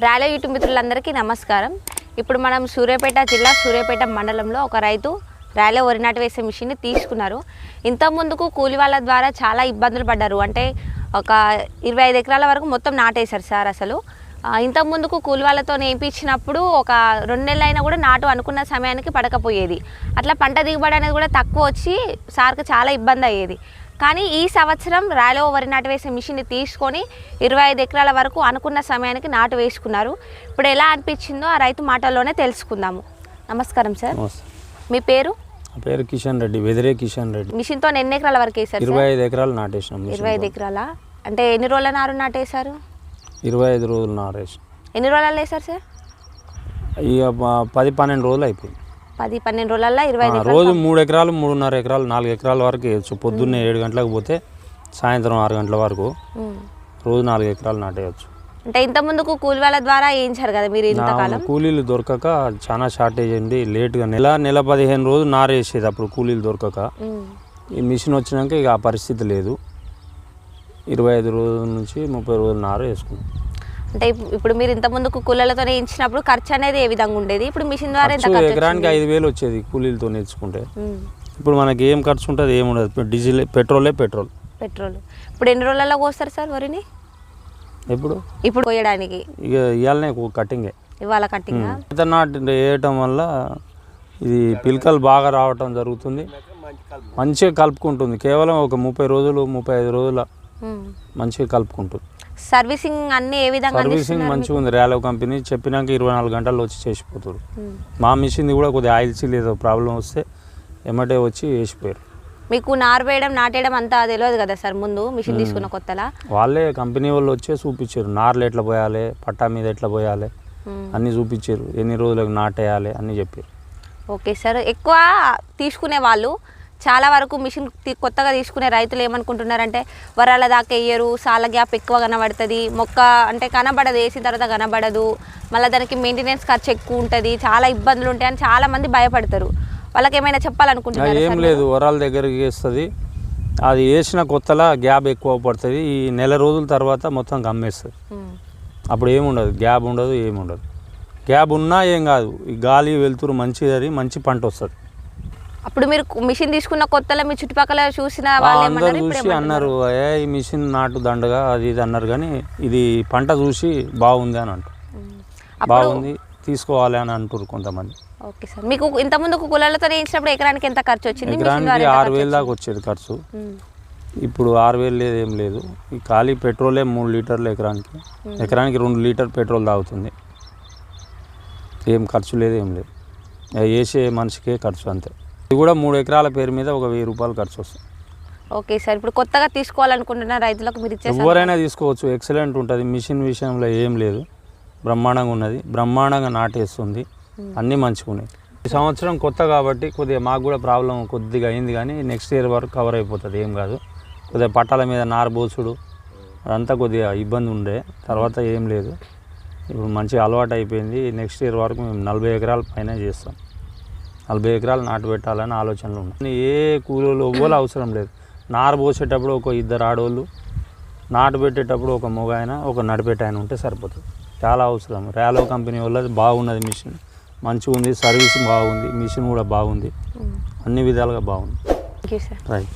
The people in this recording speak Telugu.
రాయల యూట్యూబ్ మిత్రులందరికీ నమస్కారం. ఇప్పుడు మనం సూర్యాపేట జిల్లా సూర్యాపేట మండలంలో ఒక రైతు రాయల వరి నాటు వేసే మిషన్ని తీసుకున్నారు. ఇంత ముందుకు కూలి వాళ్ళ ద్వారా చాలా ఇబ్బందులు పడ్డారు. అంటే ఒక ఇరవై ఐదు ఎకరాల వరకు మొత్తం నాటేశారు సార్ అసలు. ఆ, ఇంత ముందుకు కూలి వాళ్ళతో నేర్పించినప్పుడు ఒక రెండు నెలలు అయినా కూడా నాటు అనుకున్న సమయానికి పడకపోయేది. అట్లా పంట దిగుబడి అనేది కూడా తక్కువ వచ్చి సార్కి చాలా ఇబ్బంది అయ్యేది. కానీ ఈ సంవత్సరం రాయలో వరి నాటు వేసే మిషన్ని తీసుకొని ఇరవై ఐదు ఎకరాల వరకు అనుకున్న సమయానికి నాటు వేసుకున్నారు. ఇప్పుడు ఎలా అనిపించిందో ఆ రైతు మాటల్లోనే తెలుసుకుందాము. నమస్కారం సార్. మీ పేరు? పేరు కిషన్ రెడ్డి వెదిరే కిషన్ రెడ్డి. మిషన్తో ఎన్ని ఎకరాల వరకు వేసారు ఇరవై ఐదు ఎకరాలు నాటేసినాం ఇరవై ఐదు ఎకరాల? అంటే ఎన్ని రోజుల నారు నాటేశారు? ఇరవై ఐదు రోజులు నాటేసినాం. ఎన్ని రోజులలో వేశారు సార్? ఇక పది పన్నెండు రోజులు అయిపోయింది. పది పన్నెండు రోజులలో ఇరవై రోజు మూడు ఎకరాలు మూడున్నర ఎకరాలు నాలుగు ఎకరాల వరకు వేయచ్చు. పొద్దున్నే ఏడు గంటలకు పోతే సాయంత్రం ఆరు గంటల వరకు. రోజు నాలుగు ఎకరాలు నాటేయచ్చు. అంటే ఇంత ముందుకు కూలి వాళ్ళ ద్వారా వేయించారు కదా మీరు ఇంతకాలం కూలీలు దొరకక చాలా షార్టేజ్ అయింది లేట్గా నెల నెల పదిహేను రోజులు నారేసేది అప్పుడు కూలీలు దొరకక. ఈ మిషన్ వచ్చినాక ఇక ఆ పరిస్థితి లేదు. ఇరవై ఐదు రోజుల నుంచి ముప్పై రోజులు నారు వేసుకున్నాం అంటే ఇప్పు- ఇప్పుడు మీరు ఇంత ముందుకు కూలీలతో వేయించినప్పుడు ఖర్చు అనేది ఏ విధంగా ఉండేది? ఇప్పుడు మిషన్ ద్వారా ఎంత ఖర్చు ఖర్చు ఎకరానికి ఐదు వేలు వచ్చేది కూలీలతో నేర్చుకుంటే. ఇప్పుడు మనకి ఏం ఖర్చు ఉంటుంది ఏమి ఉండదు. డీజిల్ పెట్రోలే పెట్రోల్. పెట్రోల్. ఇప్పుడు ఎన్ని రోజులలో కోస్తారు సార్ వరిని? ఎప్పుడు? ఇప్పుడు పోయడానికి. ఇక ఇవాళనే కటింగే ఇవాళ కట్టింగ్? ఈత నాటు వేయటం వల్ల ఇది పిలకలు బాగా రావటం జరుగుతుంది. మంచిగా కలుపుకుంటుంది. కేవలం ఒక ముప్పై రోజులు ముప్పై ఐదు రోజుల మంచిగా కలుపుకుంటుంది. సర్వీసింగ్ అన్ని ఏ విధంగా సర్వీసింగ్ మంచిగా ఉంది. ర్యాలో కంపెనీ చెప్పినాక ఇరవై నాలుగు గంటల్లో వచ్చి చేసిపోతారు. ఉమ్. మా మిషన్ది కూడా కొద్దిగా ఆయిల్ సీల్ ఏదో ప్రాబ్లం వస్తే ఎమ్మటే వచ్చి వేసిపోయారు మీకు నారు వేయడం నాటేయడం అంతా తెలియదు కదా సార్ ముందు? మిషన్ తీసుకున్న కొత్తలా? వాళ్ళే కంపెనీ వాళ్ళు వచ్చే చూపించారు. నార్లు ఎట్లా పోయాలి పట్టా మీద ఎట్లా పోయాలి ఉమ్. అన్నీ చూపించారు. ఎన్ని రోజులకు నాటేయాలి అన్నీ చెప్పారు. Okay sir. ఎక్కువ తీసుకునే వాళ్ళు చాలా వరకు మిషన్ కొత్తగా తీసుకునే రైతులు ఏమనుకుంటున్నారంటే వరాల దాకా వేయరు సాల గ్యాప్ ఎక్కువ కనబడుతుంది మొక్క అంటే కనబడదు వేసిన తర్వాత కనబడదు మళ్ళీ దానికి మెయింటెనెన్స్ ఖర్చు ఎక్కువ ఉంటుంది చాలా ఇబ్బందులు ఉంటాయని చాలా మంది భయపడతారు. వాళ్ళకి ఏమైనా చెప్పాలనుకుంటున్నారా ఏం లేదు వరాల దగ్గరికి వేస్తుంది. అది వేసిన కొత్తలా గ్యాప్ ఎక్కువ పడుతుంది ఈ నెల రోజుల తర్వాత మొత్తం గమ్మేస్తుంది. అప్పుడు ఏముండదు గ్యాప్ ఉండదు ఏముండదు గ్యాప్ ఉన్నా ఏం కాదు ఈ గాలి వెలుతురు మంచిది మంచి పంట వస్తుంది. అప్పుడు మీరు మిషన్ తీసుకున్న కొత్తలో మీ చుట్టుపక్కల చూసిన వాళ్ళు అందరు చూసి అన్నారు ఏ ఈ మిషన్ నాటు దండగా అది ఇది అన్నారు. కానీ ఇది పంట చూసి బాగుంది అని అంటారు. బాగుంది తీసుకోవాలి అని అంటారు కొంతమంది. Okay sir. మీకు ఇంత ముందు కులాలతో వేయించినప్పుడు ఎకరానికి ఎంత ఖర్చు వచ్చింది? మిషన్ ద్వారా ఎకరానికి ఎంత ఆరు ఖర్చు వేలు దాకా వచ్చింది? వచ్చేది ఖర్చు. ఉమ్. ఇప్పుడు ఆరు వేలు లేదు ఏం లేదు. ఈ ఖాళీ పెట్రోలే మూడు లీటర్లు ఎకరానికి. ఎకరానికి రెండు లీటర్ పెట్రోల్ తాగుతుంది. ఏం ఖర్చు లేదు ఏం లేదు. వేసే మనిషికే ఖర్చు అంతే. ఇది కూడా మూడు ఎకరాల పేరు మీద ఒక వెయ్యి రూపాయలు ఖర్చు వస్తుంది. ఓకే సార్ ఇప్పుడు కొత్తగా తీసుకోవాలనుకుంటున్న రైతులకు మీరు ఇచ్చే ఎవరైనా తీసుకోవచ్చు ఎక్సలెంట్ ఉంటుంది. మిషన్ విషయంలో ఏం లేదు. బ్రహ్మాండంగా ఉన్నది. బ్రహ్మాండంగా నాటేస్తుంది. అన్నీ మంచిగా ఉన్నాయి ఈ సంవత్సరం కొత్త కాబట్టి కొద్దిగా మాకు కూడా ప్రాబ్లం కొద్దిగా అయింది కానీ నెక్స్ట్ ఇయర్ వరకు కవర్ అయిపోతుంది ఏం కాదు. కొద్దిగా పట్టాల మీద నారబోసుడు అదంతా కొద్దిగా ఇబ్బంది ఉండే. తర్వాత ఏం లేదు. ఇప్పుడు మంచిగా అలవాటు అయిపోయింది. నెక్స్ట్ ఇయర్ వరకు మేము నలభై ఎకరాల పైన చేస్తాం. నలభై ఎకరాలు నాటు పెట్టాలని ఆలోచనలు ఉన్నాయి. ఏ కూలీలు ఎవ్వరు అవసరం లేదు. నారు పోసేటప్పుడు ఒక ఇద్దరు ఆడవాళ్ళు నాటు పెట్టేటప్పుడు ఒక మగ ఆయన ఒక నడిపెట్ట ఆయన ఉంటే సరిపోతుంది. చాలా అవసరం. ర్యాలో కంపెనీ వాళ్ళది బాగున్నది మిషన్. మంచిగా ఉంది సర్వీస్ బాగుంది మిషన్ కూడా బాగుంది. అన్ని విధాలుగా బాగుంది. రైట్